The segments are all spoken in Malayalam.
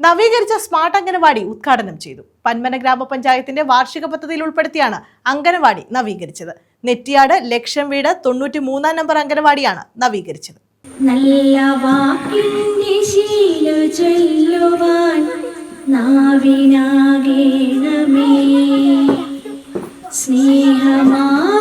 നവീകരിച്ച സ്മാർട്ട് അംഗനവാടി ഉദ്ഘാടനം ചെയ്തു. പന്മന ഗ്രാമപഞ്ചായത്തിന്റെ വാർഷിക പദ്ധതിയിൽ ഉൾപ്പെടുത്തിയാണ് അംഗനവാടി നവീകരിച്ചത്. നെറ്റിയാട് ലക്ഷം വീട് തൊണ്ണൂറ്റി മൂന്നാം നമ്പർ അംഗനവാടിയാണ് നവീകരിച്ചത്. സ്നേഹമാകുന്ന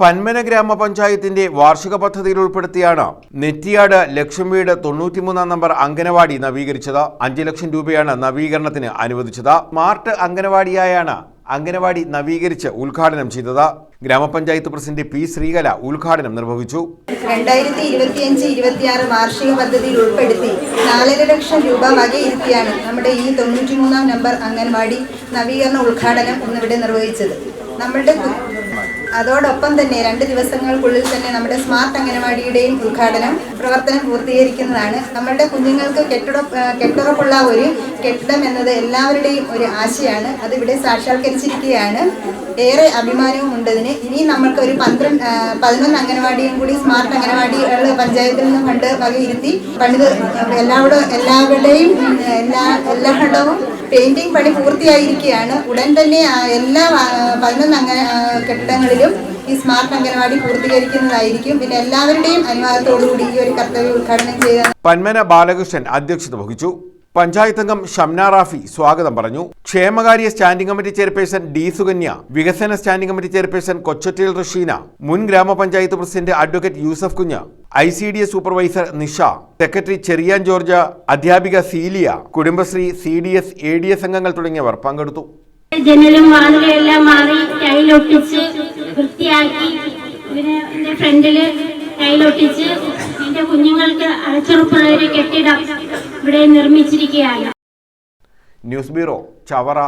പന്മന ഗ്രാമപഞ്ചായത്തിന്റെ വാർഷിക പദ്ധതിയിൽ ഉൾപ്പെടുത്തിയാണ് നെറ്റിയാട് ലക്ഷം വീട് തൊണ്ണൂറ്റിമൂന്നാം നമ്പർ അംഗനവാടി നവീകരിച്ചത്. അഞ്ച് ലക്ഷം രൂപയാണ് നവീകരണത്തിന് അനുവദിച്ചത്. സ്മാർട്ട് അംഗനവാടിയായാണ് അംഗനവാടി നവീകരിച്ച് ഉദ്ഘാടനം ചെയ്തത്. ഗ്രാമപഞ്ചായത്ത് പ്രസിഡന്റ് പി ശ്രീകല ഉദ്ഘാടനം നിർവഹിച്ചു. രണ്ടായിരത്തി ഇരുപത്തിയഞ്ച് ഇരുപത്തിയാറ് വാർഷിക പദ്ധതിയിൽ ഉൾപ്പെടുത്തി നാലര ലക്ഷം രൂപ വകയിരുത്തിയാണ് നമ്മുടെ ഈ തൊണ്ണൂറ്റിമൂന്നാം നമ്പർ അംഗൻവാടി നവീകരണ ഉദ്ഘാടനം ഇന്നിവിടെ നിർവഹിച്ചത്. നമ്മളുടെ അതോടൊപ്പം തന്നെ രണ്ട് ദിവസങ്ങൾക്കുള്ളിൽ തന്നെ നമ്മുടെ സ്മാർട്ട് അംഗനവാടിയുടെയും ഉദ്ഘാടനം പ്രവർത്തനം പൂർത്തീകരിക്കുന്നതാണ്. നമ്മളുടെ കുഞ്ഞുങ്ങൾക്ക് കെട്ടിട കെട്ടുറപ്പുള്ള ഒരു കെട്ടിടം എന്നത് എല്ലാവരുടെയും ഒരു ആശയാണ്. അതിവിടെ സാക്ഷാത്കരിച്ചിരിക്കുകയാണ്. ഏറെ അഭിമാനവും ഉണ്ടതിന്. ഇനി നമ്മൾക്ക് ഒരു പന്ത്രണ്ട് പതിനൊന്ന് അംഗനവാടിയും കൂടി സ്മാർട്ട് അംഗനവാടികൾ പഞ്ചായത്തിൽ നിന്ന് ഫണ്ട് വകയിരുത്തി പണിത് എല്ലാവരും എല്ലാവരുടെയും എല്ലാ എല്ലായിടവും പെയിന്റിംഗ് പണി പൂർത്തിയായിരിക്കുകയാണ്. ഉടൻ തന്നെ എല്ലാ പതിനൊന്ന് അംഗ ആ, കെട്ടിടങ്ങളിലും ഈ സ്മാർട്ട് അംഗനവാടി പൂർത്തീകരിക്കുന്നതായിരിക്കും. പിന്നെ എല്ലാവരുടെയും അനുവാദത്തോടുകൂടി ഈ ഒരു കർത്തവ്യം ഉദ്ഘാടനം ചെയ്ത പന്മന ബാലകൃഷ്ണൻ അധ്യക്ഷത വഹിച്ചു. പഞ്ചായത്ത് അംഗം ഷംന റാഫി സ്വാഗതം പറഞ്ഞു. ക്ഷേമകാര്യ standing committee chairperson D Sukanya വികസന സ്റ്റാൻഡിംഗ് കമ്മിറ്റി ചെയർപേഴ്സൺ കൊച്ചൊറ്റയിൽ റഷീന മുൻ ഗ്രാമപഞ്ചായത്ത് president advocate Yusuf Kunju I C D S supervisor Nisha secretary Cherian George അധ്യാപിക Celia Kudumbashree C D S A D S അംഗങ്ങൾ തുടങ്ങിയവർ പങ്കെടുത്തു. ജനലും വാതിലും എല്ലാം മാറി ടൈലൊട്ടിച്ച് വൃത്തിയാക്കി ഇവരെ ഫ്രണ്ടിൽ ടൈലൊട്ടിച്ച് എന്റെ കുഞ്ഞുങ്ങൾക്ക് അടച്ചുറപ്പുള്ള ഒരു കെട്ടിടം ഇവിടെ നിർമ്മിച്ചിരിക്കുകയാണ്. News bureau Chavara